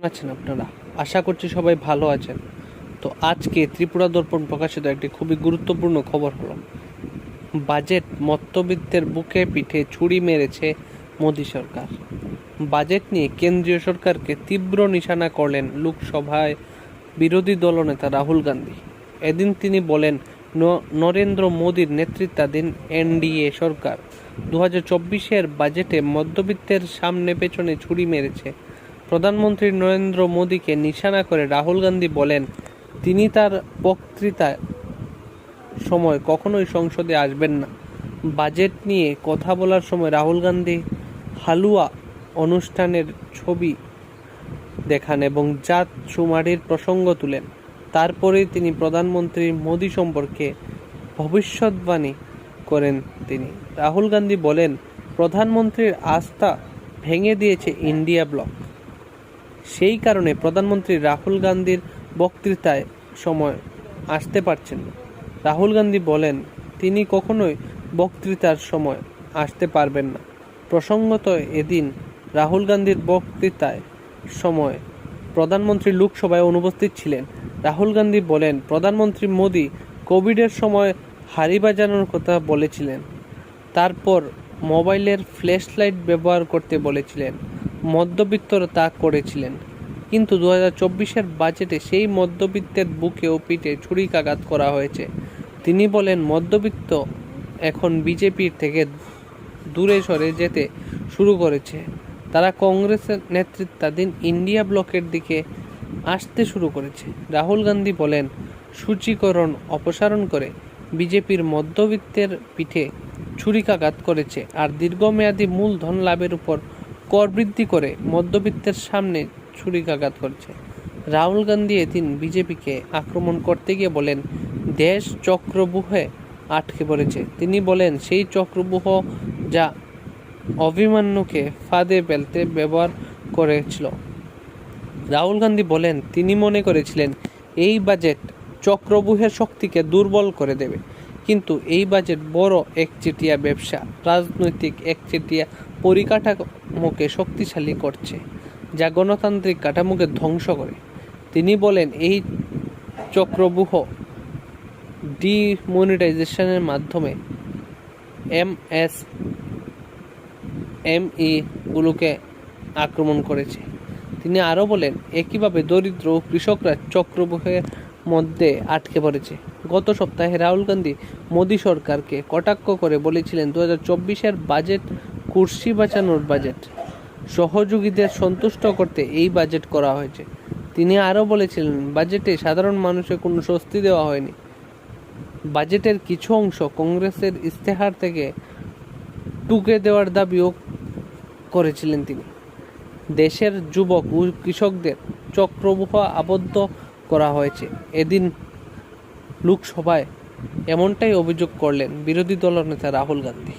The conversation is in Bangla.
কেমন আছেন আপনারা? আশা করছি সবাই ভালো আছেন। তো আজকে ত্রিপুরা দর্পণ প্রকাশিত একটি খুবই গুরুত্বপূর্ণ খবর হলো, বাজেট মধ্যবিত্তের বুকে পিঠে ছুরি মেরেছে মোদী সরকার। বাজেট নিয়ে কেন্দ্রীয় সরকারকে তীব্র নিশানা করলেন লোকসভায় বিরোধী দলনেতা রাহুল গান্ধী। এদিন তিনি বলেন নরেন্দ্র মোদীর নেতৃত্বাধীন এনডিএ সরকার দু হাজার চব্বিশের বাজেটে মধ্যবিত্তের সামনে পেছনে ছুরি মেরেছে প্রধানমন্ত্রী নরেন্দ্র মোদীকে নিশানা করে রাহুল গান্ধী বলেন, তিনি তার বক্তৃতায় সময় কখনোই সংসদে আসবেন না। বাজেট নিয়ে কথা বলার সময় রাহুল গান্ধী হালুয়া অনুষ্ঠানের ছবি দেখান এবং জাত সুমারির প্রসঙ্গ তুলেন। তারপরেই তিনি প্রধানমন্ত্রী মোদী সম্পর্কে ভবিষ্যৎবাণী করেন তিনি। রাহুল গান্ধী বলেন, প্রধানমন্ত্রীর আস্থা ভেঙে দিয়েছে ইন্ডিয়া ব্লক। সেই কারণে প্রধানমন্ত্রী রাহুল গান্ধীর বক্তৃতায় সময় আসতে পারছেন না। রাহুল গান্ধী বলেন, তিনি কখনোই বক্তৃতার সময় আসতে পারবেন না। প্রসঙ্গত এদিন রাহুল গান্ধীর বক্তৃতায় সময় প্রধানমন্ত্রী লোকসভায় অনুপস্থিত ছিলেন। রাহুল গান্ধী বলেন, প্রধানমন্ত্রী মোদী কোভিডের সময় হাড়ি বাজানোর কথা বলেছিলেন। তারপর মোবাইলের ফ্ল্যাশ লাইট ব্যবহার করতে বলেছিলেন। মধ্যবিত্তরা তা করেছিলেন। কিন্তু দু হাজার চব্বিশের বাজেটে সেই মধ্যবিত্তের বুকে ও পিঠে ছুরিকাঘাত করা হয়েছে। তিনি বলেন, মধ্যবিত্ত এখন বিজেপির থেকে দূরে সরে যেতে শুরু করেছে। তারা কংগ্রেসের নেতৃত্বাধীন ইন্ডিয়া ব্লকের দিকে আসতে শুরু করেছে। রাহুল গান্ধী বলেন, সূচীকরণ অপসারণ করে বিজেপির মধ্যবিত্তের পিঠে ছুরিকাঘাত করেছে। আর দীর্ঘমেয়াদী মূলধন লাভের উপর কর বৃদ্ধি করে মধ্যবিত্তের সামনে ছুরিকাঘাত করছে। রাহুল গান্ধী এদিন বিজেপিকে আক্রমণ করতে গিয়ে বলেন, দেশ চক্রবুহে আটকে পড়েছে। তিনি বলেন, সেই চক্রবুহ যা অভিমান্যুকে ফাঁদে ফেলতে ব্যবহার করেছিল। রাহুল গান্ধী বলেন, তিনি মনে করেছিলেন, এই বাজেট চক্রবুহের শক্তিকে দুর্বল করে দেবে। কিন্তু এই বাজেট বড় একচেটিয়া ব্যবসা। রাজনৈতিক একচেটিয়া পরিকাঠামোকে শক্তিশালী করছে, যা গণতান্ত্রিক কাঠামোকে ধ্বংস করে। তিনি বলেন, এই চক্রবুহ ডিমনিটাইজেশনের মাধ্যমে এম এস এমই গুলোকে আক্রমণ করেছে। তিনি আরও বলেন, একইভাবে দরিদ্র ও কৃষকরা চক্রবুহের মধ্যে আটকে পড়েছে। গত সপ্তাহে রাহুল গান্ধী মোদী সরকারকে কটাক্ষ করে বলেছিলেন দু হাজার চব্বিশের বাজেট, কুর্সি বাঁচানোর বাজেট। সহযোগীদের সন্তুষ্ট করতে এই বাজেট করা হয়েছে। তিনি আরও বলেছিলেন, বাজেটে সাধারণ মানুষের কোনো স্বস্তি দেওয়া হয়নি। বাজেটের কিছু অংশ কংগ্রেসের ইস্তেহার থেকে টুকে দেওয়ার দাবিও করেছিলেন তিনি। দেশের যুবক ও কৃষকদের চক্রবুহ আবদ্ধ করা হয়েছে। এদিন লোকসভায় এমনটাই অভিযোগ করলেন বিরোধী দলনেতা রাহুল গান্ধী।